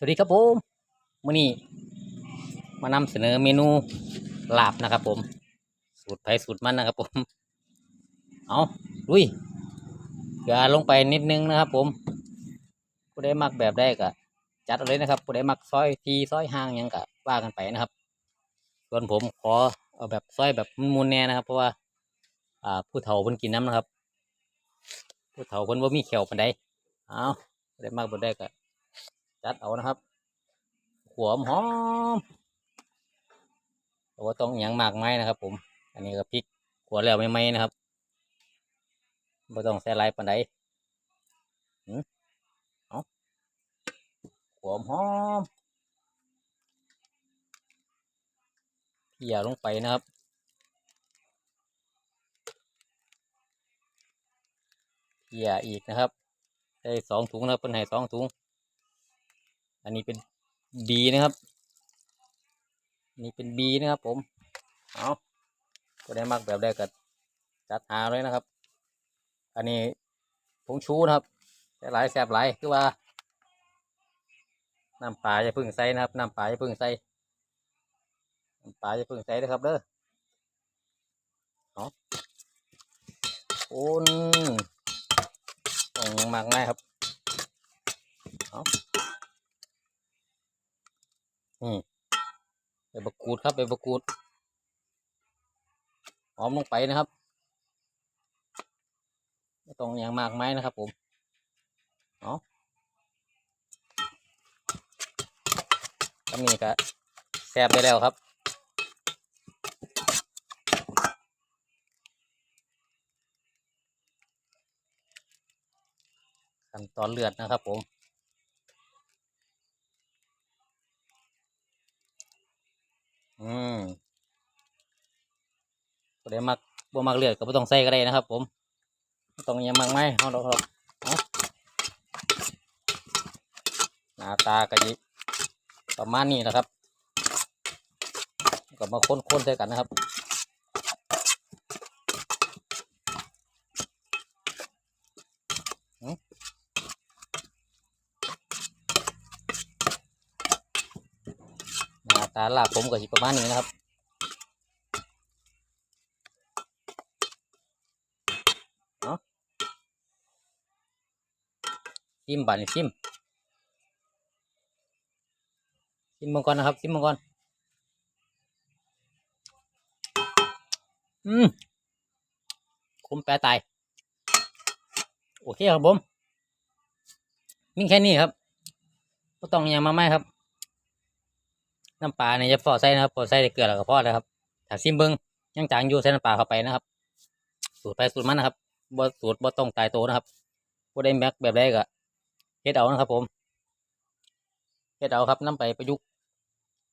สวัสดีครับผมมื่อนี้มานำเสนอเมนูลาบนะครับผม สูตรไผ่สูตรมันนะครับผม เอาลุยเกลือลงไปนิดนึงนะครับผมผู้ใดมักแบบได้ก็จัดเอาเลยนะครับผู้ใดมักซอยทีซอยห่างยังก็ว่ากันไปนะครับ ส่วนผมขอเอาแบบซอยแบบมุนแน่นะครับ เพราะว่าอ่าผู้เฒ่าเพิ่นกินน้ำนะครับ ผู้เฒ่าเพิ่นว่ามีเขียวปานใดเอาผู้ใดมักบบได้ก็ จัดเอานะครับหัวหอมแต่ว่าต้องอย่างมากไม้นะครับ ผม อันนี้ก็พริกขัวแล้วไม่ไหมนะครับไม่ต้องใส่ลายปานใดหืมเอาหัวหอมเพียลงไปนะครับเพียอีกนะครับใส่สองถุงนะครับเป็นให้สองถุง อันนี้เป็นบีนะครับนนี้เป็นบีนะครับ ผม เอาก็ได้มักแบบได้ก็จัดหาเลยนะครับ อันนี้ผงชูนะครับแต่หลายแสบหลายคือว่าน้ำปลาจะพึ่งใส่นะครับน้ำปลาจะพึ่งใส่น้ำปลาจะพึ่งใส่นะครับเด้อเอาโอนต้องมากง่ายครับเอา นี่ใบมะกรูดครับใบมะกรูดหอมลงไปนะครับไม่ต้องอย่างมากไม้นะครับ ผมเอาตำนี้ก็แซ่บไปแล้วครับขั้นตอนเลือดนะครับผม อืมก็ได้มักบ่มักเลือดก็บ่ต้องใส่ก็ได้นะครับ ผมบ่ต้องยังมากไหมเอาดอกครับเอาหน้าตาก็จิประมาณนี้นะครับ ก็มาค้นๆใส่กันนะครับ หน้าตาลาบผมก็สิประมาณนี้นะครับเอาซิมบานซิมซิมมังกรนะครับซิมมังกรอืมคุ้มแปรตาย โอเคครับผมมีแค่นี้ครับก็ต้องอยังมาไม่ครับ น้ำปลาเนี่ยจะพอใส่นะครับพอใส่เกลือแล้วก็พอแล้วครับถ้าซิมเบิ้งยังจางอยู่ใส่น้ำปลาเข้าไปนะครับ สูตรไปสูตรมันนะครับบ่สูตรบ่ต้องตายโตนะครับบ่ได้แม็กแบบใดก็เฮ็ดเอานะครับผมเฮ็ดเอาครับนํไปประยุกต์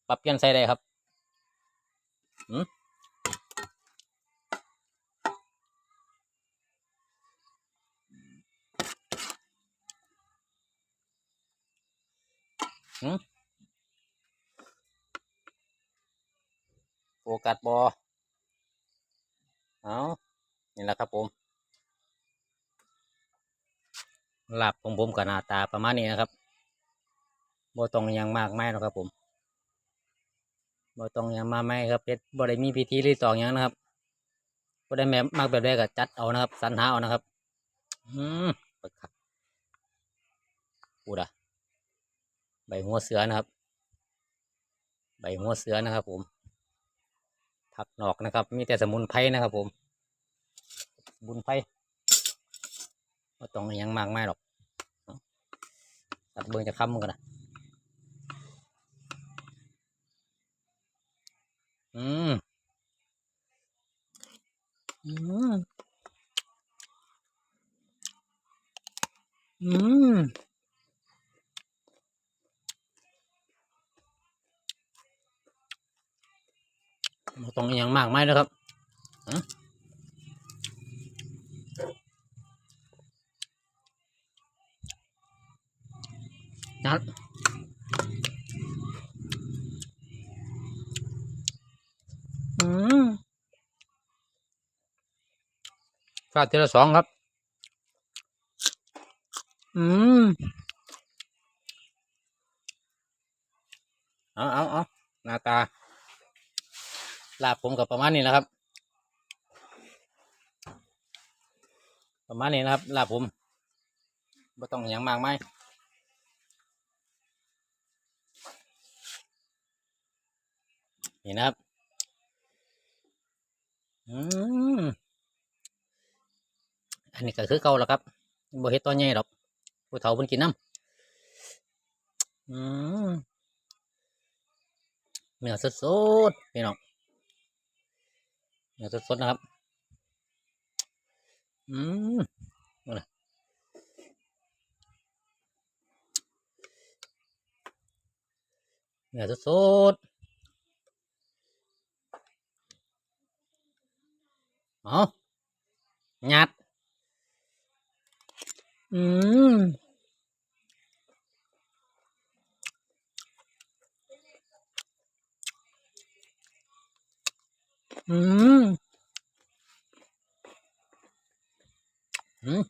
ปรับเปลี่ยนใส่ได้ครับหืมหืม โฟ กัสบอเอานี่แหละครับผมหลาบของผมกับหน้าตาประมาณนี้นะครับบ่ต้องยังมากไม่หรอกครับผมบ่ต้องยังมาไม่ครับเพชรบ่ได้มีพิธีรีตองหยังนะครับบ่ได้แม่มากแบบใดก็จัดเอานะครับสรรหาเอานะครับ อืมปึกครับพูดอะใบหัวเสือนะครับ ใบหัวเสือนะครับผม ผักหนอกนะครับ มีแต่สมุนไพรนะครับ ผมบุญไพรไม่ต้องอยังมากมายหรอกตัดเบิ้งจะค้ำกันนะอืมอืมอืมบ่ ต้องอหยังมากมายนะครับฮะนัดอืมฟาดทีละสองครับ อืม เอาเอาเอาหน้าตา ลาบผมกับประมาณนี้นะครับ ประมาณนี้นะครับลาบผมไม่ต้องอย่างมากมายนี่นะครับอืมอันนี้ก็คือเก่าแล้วครับบ่เฮ็ดตัวใหญ่หรอกผู้เฒ่าเพิ่นกินน้ำอืมเนื้อสดๆพี่น้อง เนื้อสดๆนะครับ อืมนั่นน่ะเนื้อสดๆเอาหยัด อืมอืม อืม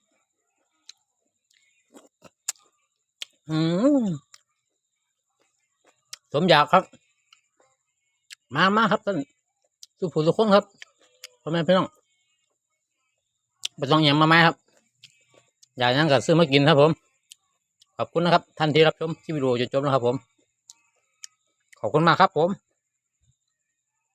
อืมสมอยากครับ มามาครับท่านสุภูสุคนครับพ่อแม่พี่น้องไปต้องอย่างมาไหมครับ อยากนั่งกับซื้อมากินครับผม ขอบคุณนะครับ ท่านที่รับชมคลิปวิดีโอจนจบนะครับผม ขอบคุณมากครับผม